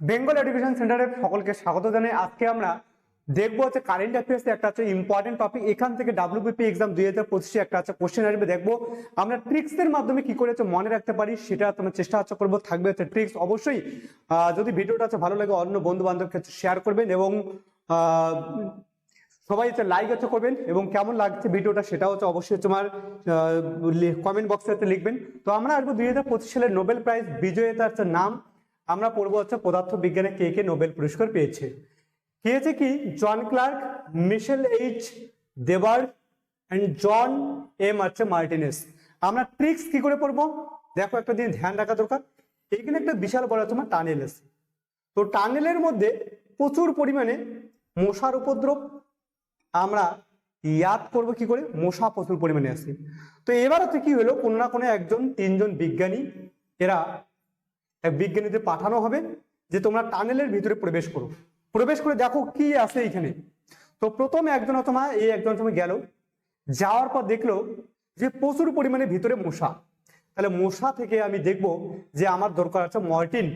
Bengal education সেন্টারে সকলকে স্বাগত জানাই। আজকে আমরা দেখব হচ্ছে কারেন্ট অ্যাফেয়ার্স একটা হচ্ছে ইম্পর্টেন্ট টপিক এখান থেকে ডাব্লিউবিপি এক্সাম দুই হাজার পঁচিশে একটা হচ্ছে কোশ্চেন আসবে। দেখব আমরা ট্রিক্সের মাধ্যমে কি করে হচ্ছে মনে রাখতে পারি, সেটা তোমার চেষ্টা হচ্ছে করব। থাকবে হচ্ছে ট্রিক্স অবশ্যই যদি ভিডিওটা হচ্ছে ভালো লাগে, অন্য বন্ধু বান্ধবকে শেয়ার করবেন এবং সবাই হচ্ছে লাইক হচ্ছে করবেন এবং কেমন লাগছে ভিডিওটা সেটা হচ্ছে অবশ্যই তোমার কমেন্ট বক্সে হচ্ছে লিখবেন। তো আমরা আসব দুই হাজার পঁচিশ সালের নোবেল প্রাইজ বিজয়িতা হচ্ছে নাম। আমরা পড়ব হচ্ছে পদার্থ বিজ্ঞানে কে কে নোবেল পুরস্কার পেয়েছে। পেয়েছে কি? জন ক্লার্ক, মিশেল এইচ, দেবার অ্যান্ড জন এম আছে মার্টিনেস। আমরা ট্রিক্স কি করে পড়ব? দেখো একটা দিন ধ্যান রাখা দরকার। এইখানে একটা বিশাল বড় তোমার টানেল আছে। তো টানেলের মধ্যে প্রচুর পরিমাণে মশার উপদ্রব। আমরা ইয়াদ করব কি করে? মশা প্রচুর পরিমাণে আছে। তো এবার হচ্ছে কি হলো, কোনো না কোনো একজন, তিনজন বিজ্ঞানী, এরা বিজ্ঞানীদের পাঠানো হবে যে তোমরা টানেলের ভিতরে প্রবেশ করো। প্রবেশ করে দেখো কি আছে এইখানে তো প্রথমে একজন তোমার এই একজন তুমি গেল, যাওয়ার পর দেখল যে প্রচুর পরিমাণে ভিতরে মশা। তাহলে মশা থেকে আমি দেখব যে আমার দরকার আছে মর্টিন।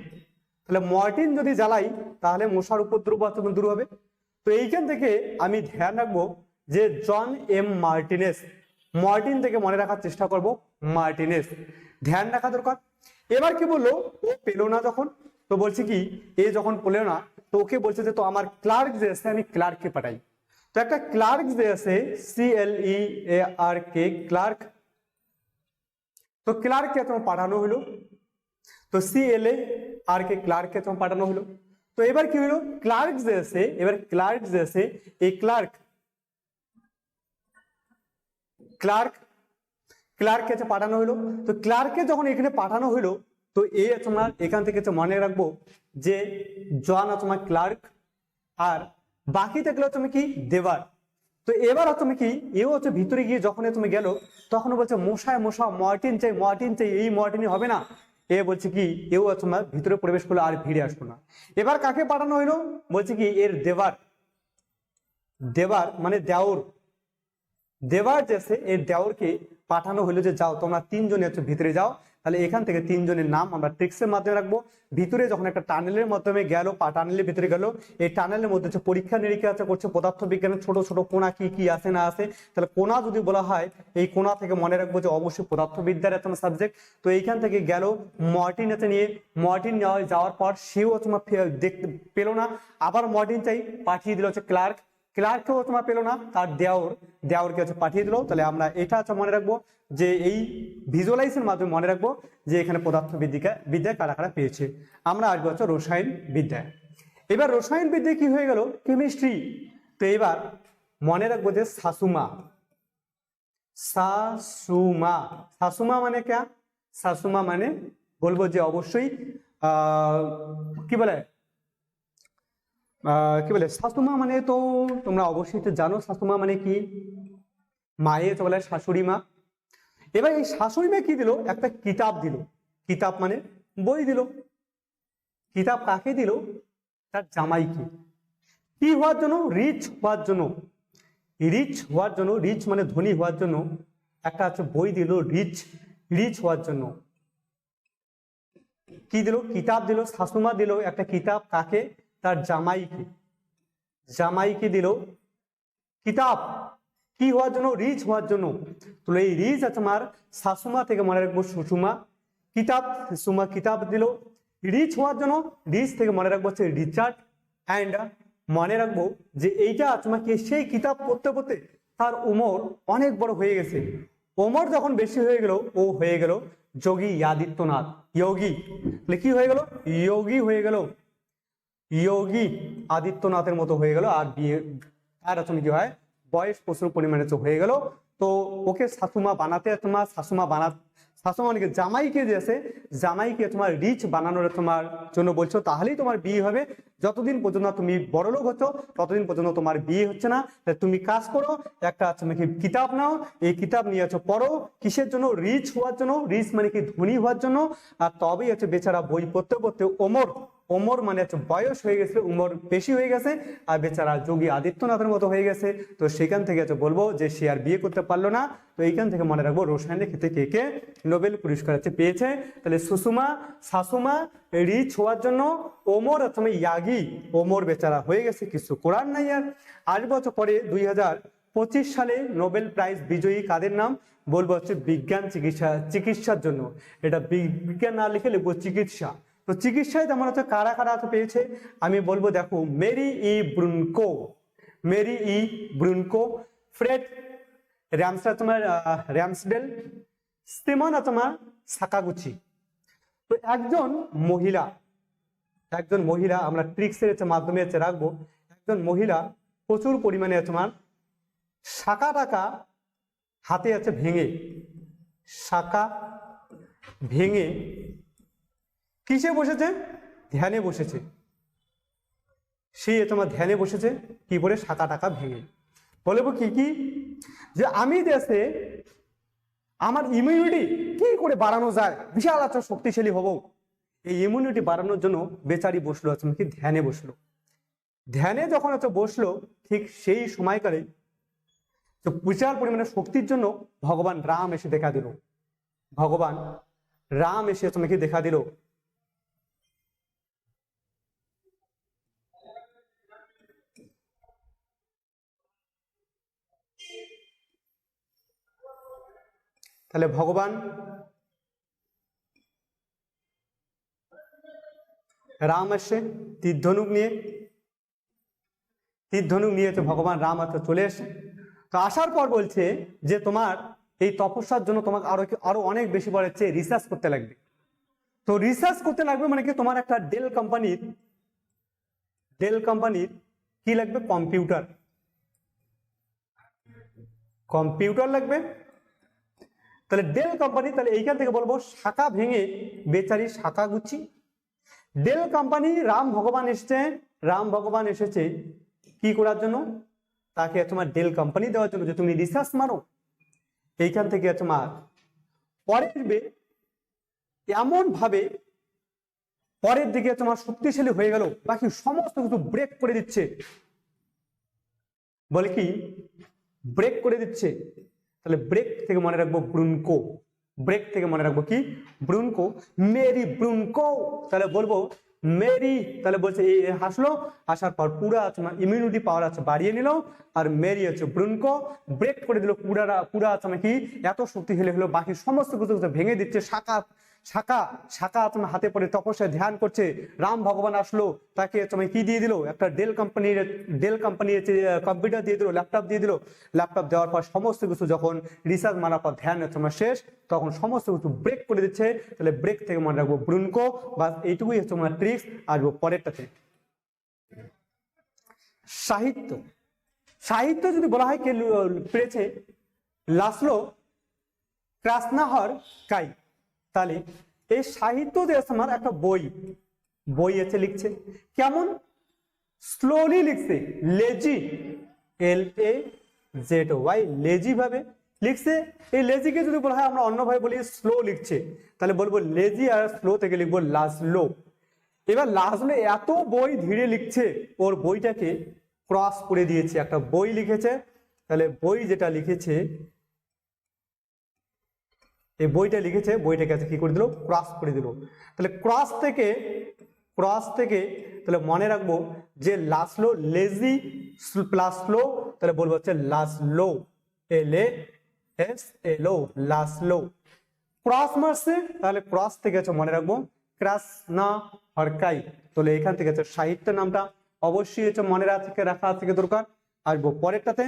তাহলে মর্টিন যদি জ্বালাই, তাহলে মশার উপদ্রব দূর হবে। তো এইখান থেকে আমি ধ্যান রাখব যে জন এম মার্টিনেস, মার্টিন থেকে মনে রাখার চেষ্টা করব, মার্টিনেস। ধ্যান রাখা দরকার। এবার কি বলল? ও পেল না যখন? তো বলছে কি, এ যখন পেল না, তো ওকে বলছে যে, তো আমার ক্লার্ক যে আছে, আমি ক্লার্ককে পাঠাই। তো একটা ক্লার্ক যে আছে সি এল ই এ আর কে ক্লার্ক। তো ক্লার্ককে তোমার পাঠানো হলো। তো সি এল এ আর কে ক্লার্ককে তোমার পাঠানো হলো। তো এবার কি হলো? ক্লার্ক যে আছে, এবার ক্লার্ক যে আছে, এই ক্লার্ক ক্লার্ক ক্লার্ককে হচ্ছে পাঠানো হলো তো ক্লার্ককে যখন এখানে পাঠানো হলো তো এ তোমার এখান থেকে মনে রাখব যে জন তোমার ক্লার্ক আর বাকি থাকলে তুমি কি? দেবার তো এবার তুমি কি? এও হচ্ছে ভিতরে গিয়ে যখন তুমি গেল তখন বলছে মশায় মশা মর্টিন চাই মর্টিন চাই, এই মর্টিনই হবে না। এ বলছে কি, এও তোমার ভিতরে প্রবেশ করল, আর ভিড়ে আসব না। এবার কাকে পাঠানো হইল? বলছে কি, এর দেবার দেবার মানে দেওর। দেবার যেছে এই দেওরকে পাঠানো হলো যে যাও, তোমরা তিনজনে হচ্ছে ভিতরে যাও। তাহলে এখান থেকে তিনজনের নাম আমরা ট্রিক্সের মাধ্যমে রাখব। ভিতরে যখন একটা টানেলের মাধ্যমে গেল টানেলের ভিতরে গেল, এই টানেলের মধ্যে হচ্ছে পরীক্ষা নিরীক্ষা আছে, করছে পদার্থ বিজ্ঞানের ছোট ছোট কোনা কি কি আছে না আছে। তাহলে কোনা যদি বলা হয়, এই কোনা থেকে মনে রাখব যে অবশ্যই পদার্থবিদ্যার একটা সাবজেক্ট তো এইখান থেকে গেল মর্টিন এতে নিয়ে, মর্টিন নেওয়া যাওয়ার পর সেও তোমার দেখতে পেল না। আবার মর্টিন চাই, পাঠিয়ে দিল হচ্ছে ক্লার্ক। ক্লার্ককেও তোমার পেল না, তার দেওর, দেওরকে হচ্ছে পাঠিয়ে দিল। তাহলে আমরা এটা হচ্ছে মনে রাখব যে এই ভিজুয়ালাইজের মাধ্যমে মনে রাখব যে এখানে পদার্থ বিদ্যা বিদ্যা কারা কারা পেয়েছে। আমরা আসব হচ্ছে রসায়ন বিদ্যা এবার রসায়ন বিদ্যা কি হয়ে গেল? কেমিস্ট্রি তো এবার মনে রাখব যে শাশুমা শাশুমা শাশুমা মানে ক্যা শাশুমা মানে বলব যে অবশ্যই কি বলে? কি বলে শাশুমা মানে তো তোমরা অবশ্যই তো জানো শাশুমা মানে কি? মায়ে তো বলে শাশুড়ি মা। এবার এই শাশুড়ি মা কি দিল? একটা কিতাব দিল। কিতাব মানে বই দিল। কিতাব কাকে দিল? তার জামাইকে। কি হওয়ার জন্য? রিচ হওয়ার জন্য। রিচ হওয়ার জন্য রিচ মানে ধনী হওয়ার জন্য একটা হচ্ছে বই দিল রিচ রিচ হওয়ার জন্য। কি দিল? কিতাব দিল শাশুমা দিল। একটা কিতাব কাকে? তার জামাইকে জামাইকে দিল? কিতাব। কি হওয়ার জন্য? রিচ হওয়ার জন্য। তো এই রিচ আছে আমার শাশুমা থেকে মনে রাখব সুষুমা। কিতাব সুমা কিতাব দিল। রিচ হওয়ার জন্য রিচ থেকে মনে রাখব হচ্ছে রিচার্ড অ্যান্ড মনে রাখব যে এইটা তোমাকে সেই কিতাব পড়তে পড়তে তার উমর অনেক বড় হয়ে গেছে। ওমর যখন বেশি হয়ে গেল, ও হয়ে গেল যোগী আদিত্যনাথ। যোগী। কি হয়ে গেল? যোগী হয়ে গেল। যোগী আদিত্যনাথের মতো হয়ে গেল আর বিয়ে আর রচনা কি হয় বয়স প্রচুর পরিমাণে তো হয়ে গেল। তো ওকে শাশুমা বানাতে তোমার শাশুমা বানা শাশুমা মানে কি, জামাইকে যে আছে জামাইকে তোমার রিচ বানানোর তোমার জন্য বলছো তাহলেই তোমার বিয়ে হবে। যতদিন পর্যন্ত তুমি বড় লোক হচ্ছ ততদিন পর্যন্ত তোমার বিয়ে হচ্ছে না। তুমি কাজ করো একটা তুমি কি কিতাব নাও এই কিতাব নিয়ে আছো পড়ো। কিসের জন্য? রিচ হওয়ার জন্য রিচ মানে কি ধনী হওয়ার জন্য। আর তবেই হচ্ছে বেচারা বই পড়তে পড়তে ওমর ওমর মানে হচ্ছে বয়স হয়ে গেছে, উমর বেশি হয়ে গেছে, আর বেচারা যোগী আদিত্যনাথের মতো হয়ে গেছে। তো সেখান থেকে হচ্ছে বলব যে সে আর বিয়ে করতে পারল না। তো এইখান থেকে মনে রাখব রসায়নের ক্ষেত্রে কে কে নোবেল পুরস্কার হচ্ছে পেয়েছে। তাহলে সুষমা শাশুমা রিচ হওয়ার জন্য ওমর অথবা ইয়াগি, ওমর বেচারা হয়ে গেছে কিছু করার নাই আর। আট বছর পরে দুই হাজার পঁচিশ সালে নোবেল প্রাইজ বিজয়ী কাদের নাম? বলব হচ্ছে বিজ্ঞান চিকিৎসা, চিকিৎসার জন্য। এটা বিজ্ঞান না লিখে লিখব চিকিৎসা। তো চিকিৎসায় তেমন হচ্ছে কারা কারা পেয়েছে? আমি বলব, দেখো, Mary E Brunkow, Mary E Brunkow, Fred র্যামসটা তোমার র্যামসডেল, স্টিমন তোমার সাকাগুচি। তো একজন মহিলা একজন মহিলা, আমরা ট্রিক্সের মাধ্যমে হচ্ছে রাখব, একজন মহিলা প্রচুর পরিমাণে তোমার শাকা টাকা হাতে আছে ভেঙে শাকা ভেঙে কিসে বসেছে? ধ্যানে বসেছে। সে তোমার ধ্যানে বসেছে, কি করে শাকা টাকা ভেঙে। বলব কি কি? যে আমি দেশে আমার ইমিউনিটি কি করে বাড়ানো যায়? বিশাল একটা শক্তিশালী হব। এই ইমিউনিটি বাড়ানোর জন্য বেচারি বসল আছে কি ধ্যানে বসল? ধ্যানে যখন হচ্ছে বসল, ঠিক সেই সময়কালে তো বিশাল পরিমাণে শক্তির জন্য ভগবান রাম এসে দেখা দিল। ভগবান রাম এসে তোমাকে দেখা দিল। তাহলে ভগবান রাম আসছে, তীর্ধনুক নিয়ে। তীর্ধনুক নিয়ে তো ভগবান রাম আর চলে এসে তো আসার পর বলছে যে তোমার এই তপস্যার জন্য তোমাকে আরও আরও অনেক বেশি বড় হচ্ছে রিসার্চ করতে লাগবে। তো রিসার্চ করতে লাগবে মানে কি তোমার একটা ডেল কোম্পানির ডেল কোম্পানির কি লাগবে? কম্পিউটার কম্পিউটার লাগবে? তাহলে ডেল কোম্পানি তাহলে এইখান থেকে বলব, শাখা ভেঙে বেচারি শাখা গুচ্ছি। ডেল কোম্পানি রাম ভগবান এসছে। রাম ভগবান এসেছে কি করার জন্য? তাকে তোমার ডেল কোম্পানি দেওয়ার জন্য যে তুমি রিসার্চ মারো। এইখান থেকে তোমার পরের বে এমন ভাবে পরের দিকে তোমার শক্তিশালী হয়ে গেল, বাকি সমস্ত কিছু ব্রেক করে দিচ্ছে। বলে কি? ব্রেক করে দিচ্ছে। তাহলে ব্রেক থেকে মনে রাখব ব্রুনকো ব্রেক থেকে মনে রাখব কি? ব্রুনকো মেরি ব্রুনকো তাহলে বলব মেরি তাহলে বলছে এই হাসলো আসার পর পুরা তোমার ইমিউনিটি পাওয়ার আছে, বাড়িয়ে নিল, আর মেরি হচ্ছে ব্রুনকো ব্রেক করে দিল পুরা পুরা তোমার কি? এত শক্তিশালী হলো বাকি সমস্ত কিছু ভেঙে দিচ্ছে, শাখা শাখা শাখা তোমার হাতে পড়ে তপস্যায় ধ্যান করছে। রাম ভগবান আসলো, তাকে তুমি কি দিয়ে দিল? একটা ডেল কোম্পানির ডেল কোম্পানির কম্পিউটার দিয়ে দিল ল্যাপটপ দিয়ে দিল। ল্যাপটপ দেওয়ার পর সমস্ত কিছু যখন রিসার্চ মারার পর ধ্যান তোমার শেষ, তখন সমস্ত কিছু ব্রেক করে দিচ্ছে। তাহলে ব্রেক থেকে মনে রাখব ব্রুনকো। বা এইটুকুই হচ্ছে তোমার ট্রিক্স আসব পরেরটাতে। সাহিত্য। সাহিত্য যদি বলা হয় কে পেরেছে? Laszlo, Krasznahorkai? তাহলে এই সাহিত্য আমার একটা বই বই আছে লিখছে। কেমন? স্লোলি লিখছে। Lazy L A Z Y lazy ভাবে লিখছে। এই লেজিকে যদি বলা হয়, আমরা অন্যভাবে বলি স্লো লিখছে। তাহলে বলব লেজি আর স্লো থেকে লিখব লাজলো এবার লাজলো এত বই ধীরে লিখছে, ওর বইটাকে ক্রস করে দিয়েছে। একটা বই লিখেছে। তাহলে বই যেটা লিখেছে এই বইটা লিখেছে বইটাকে আছে? কি করে দিল? ক্রস করে দিল। তাহলে ক্রস থেকে ক্রস থেকে তাহলে মনে রাখব যে লাসলো লেজি প্লাস লো তাহলে বলব হচ্ছে লাসলো এল এ এস এলো লাসলো ক্রস মারছে তাহলে ক্রস থেকে আছে মনে রাখব ক্রাস না হরকাই তাহলে এখান থেকে আছে সাহিত্য নামটা। অবশ্যই হচ্ছে মনে রাখা থেকে দরকার। আসব পরেরটাতে।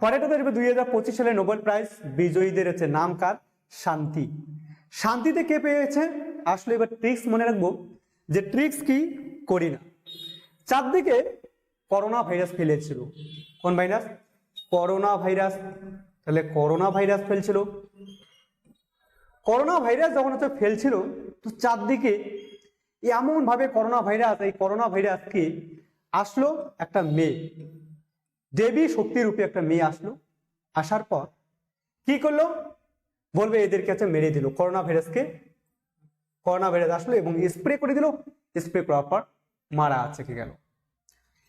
পরেরটা দেখবে দুই হাজার পঁচিশ সালে নোবেল প্রাইজ বিজয়ীদের হচ্ছে নাম কার? শান্তি। শান্তিতে কে পেয়েছে? আসলে এবার ট্রিক্স মনে রাখব যে ট্রিক্স কি? করি না। চারদিকে করোনা ভাইরাস ফেলেছিল। কোন ভাইরাস? Corona virus. তাহলে করোনা ভাইরাস ফেলছিল। করোনা ভাইরাস যখন হচ্ছে ফেলছিল, তো চারদিকে এমন ভাবে করোনা ভাইরাস, এই করোনা ভাইরাসকে আসলো একটা মেয়ে। দেবী শক্তিরূপে একটা মেয়ে আসলো। আসার পর কি করল? বলবে এদেরকে আছে মেরে দিল করোনা ভাইরাসকে করোনা ভাইরাস আসলো এবং স্প্রে করে দিল। স্প্রে করার পর মারা আছে কি গেল।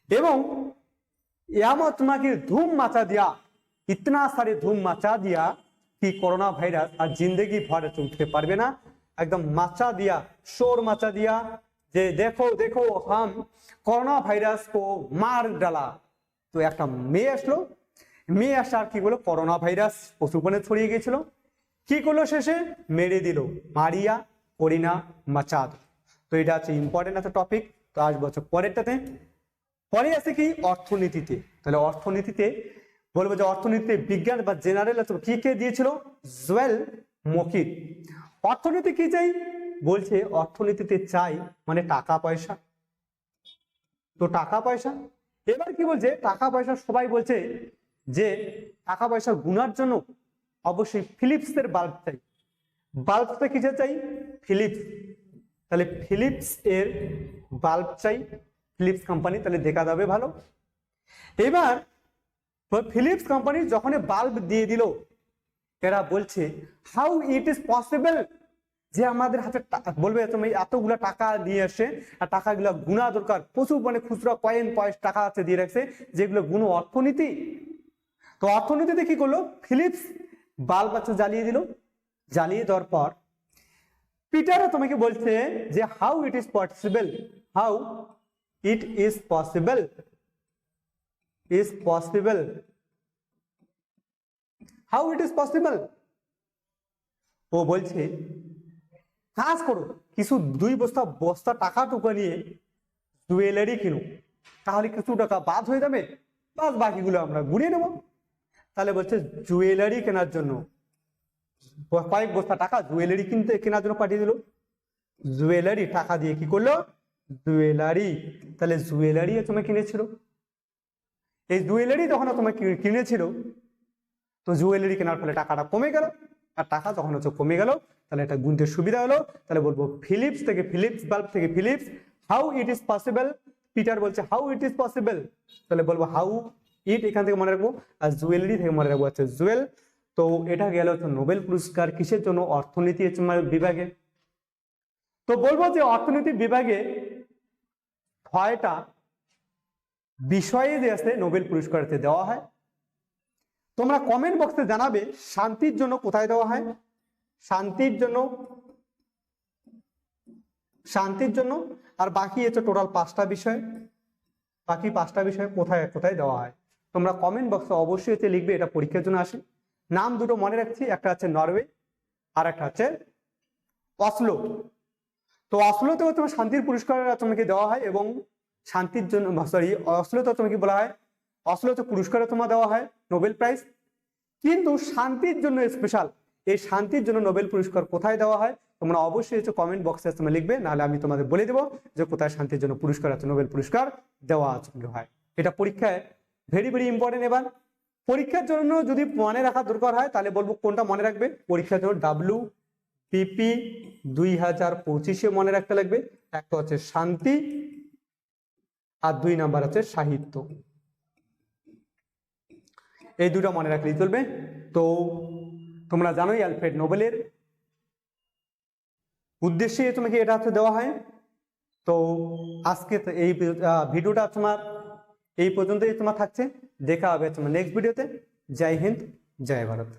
এবং ইয়ামত মাকে ধুম মাচা দিয়া, ইতনা সারে ধুম মাচা দিয়া কি করোনা ভাইরাস আর জিন্দগি ভরে উঠতে পারবে না। একদম মাচা দিয়া, শোর মাচা দিয়া যে, দেখো দেখো, হাম করোনা ভাইরাস কো মার ডালা। তো একটা মেয়ে আসলো। মেয়ে আসার কি বলো করোনা ভাইরাস পশুপণে ছড়িয়ে গিয়েছিল। কি করল শেষে? মেরে দিল। মারিয়া, করিনা, মাচাদ। তো এটা হচ্ছে ইম্পর্টেন্ট একটা টপিক তো আসব হচ্ছে পরেরটাতে। পরে আছে কি? অর্থনীতিতে। তাহলে অর্থনীতিতে বলব যে অর্থনীতিতে বিজ্ঞান বা জেনারেল কি কে দিয়েছিল? জুয়েল মকির। অর্থনীতি কি চাই? বলছে অর্থনীতিতে চাই মানে টাকা পয়সা। তো টাকা পয়সা এবার কি বলছে? টাকা পয়সা সবাই বলছে যে টাকা পয়সা গুনার জন্য অবশ্যই ফিলিপসের বাল্ব চাই। বাল্বটা কিসে চাই? ফিলিপস তাহলে ফিলিপস এর বাল্ব চাই। ফিলিপস কোম্পানি তাহলে দেখা যাবে ভালো। এবার ফিলিপস কোম্পানি যখন বাল্ব দিয়ে দিল, এরা বলছে হাউ ইট ইজ পসিবল যে আমাদের হাতে বলবে তুমি এতগুলা টাকা নিয়ে আসে আর টাকাগুলো গুণা দরকার, প্রচুর মানে খুচরা কয়েন, পয়স, টাকা আছে দিয়ে রাখছে, যেগুলো গুণ অর্থনীতি। তো অর্থনীতিতে কি করল? ফিলিপস বাল বাচ্চা জ্বালিয়ে দিল। জ্বালিয়ে দেওয়ার পর পিটারও তোমাকে বলছে যে how it is possible how it is possible is possible how it is possible ও বলছে কাজ করো, কিছু দুই বস্তা বস্তা টাকা টুকা নিয়ে জুয়েলারি কিনো। তাহলে কিছু টাকা বাদ হয়ে যাবে বাস বাকিগুলো আমরা গুড়িয়ে নেব। তাহলে বলছে জুয়েলারি কেনার জন্য। কয়েক বস্তা টাকা জুয়েলারি কিনতে, কেনার জন্য পাঠিয়ে দিল। জুয়েলারি টাকা দিয়ে কি করল? জুয়েলারি। তাহলে জুয়েলারি তোমায় কিনেছিল। এই জুয়েলারি যখন তোমায় কি- কিনেছিল, তো জুয়েলারি কেনার ফলে টাকাটা কমে গেল। আর টাকা যখন হচ্ছে কমে গেল তাহলে এটা গুনতে সুবিধা হলো, তাহলে বলব ফিলিপস থেকে ফিলিপস, বাল্ব থেকে Philips how it is possible Peter বলছে হাউ ইট ইজ পসিবল তাহলে বলব হাউ ইট এখান থেকে মনে রাখব, আর জুয়েলারি থেকে মনে রাখব হচ্ছে জুয়েল, তো এটা গেল হচ্ছে নোবেল পুরস্কার কিসের জন্য? অর্থনীতি মানে বিভাগে। তো বলব যে অর্থনীতি বিভাগে ছয়টা বিষয়ে যে আছে নোবেল পুরস্কারতে দেওয়া হয়। তোমরা কমেন্ট বক্সে জানাবে শান্তির জন্য কোথায় দেওয়া হয়। শান্তির জন্য শান্তির জন্য। আর বাকি হচ্ছে টোটাল পাঁচটা বিষয়। বাকি পাঁচটা বিষয় কোথায় কোথায় দেওয়া হয়। তোমরা কমেন্ট বক্সে অবশ্যই হচ্ছে লিখবে, এটা পরীক্ষার জন্য আসে। নাম দুটো মনে রাখছি, একটা হচ্ছে নরওয়ে আর একটা হচ্ছে অসলো। তো অসলোতেও তোমার শান্তির পুরস্কার তোমাকে দেওয়া হয় এবং শান্তির জন্য সরি অসলোতে তোমাকে বলা হয়, অসলোতে পুরস্কারও তোমার দেওয়া হয়, নোবেল প্রাইজ। কিন্তু শান্তির জন্য স্পেশাল এই শান্তির জন্য নোবেল পুরস্কার কোথায় দেওয়া হয় তোমরা অবশ্যই হচ্ছে কমেন্ট বক্সে তোমরা লিখবে, নাহলে আমি তোমাদের বলে দেবো যে কোথায় শান্তির জন্য পুরস্কার আছে, নোবেল পুরস্কার দেওয়া আছে হয়। এটা পরীক্ষায় ভেরি ভেরি ইম্পর্টেন্ট এবার। পরীক্ষার জন্য যদি মনে রাখা দরকার হয়, তাহলে বলব কোনটা মনে রাখবে? পরীক্ষার জন্য ডাব্লু পিপি দুই হাজার পঁচিশে মনে রাখতে লাগবে। একটা হচ্ছে শান্তি আর দুই নাম্বার আছে সাহিত্য। এই দুটো মনে রাখলেই চলবে। তো তোমরা জানোই অ্যালফ্রেড নোবেলের উদ্দেশ্যে তোমাকে এটা হচ্ছে দেওয়া হয়? তো আজকে এই ভিডিওটা তোমার এই পর্যন্তই তোমার থাকছে। দেখা হবে তোমার নেক্সট ভিডিওতে জয় হিন্দ, জয় ভারত।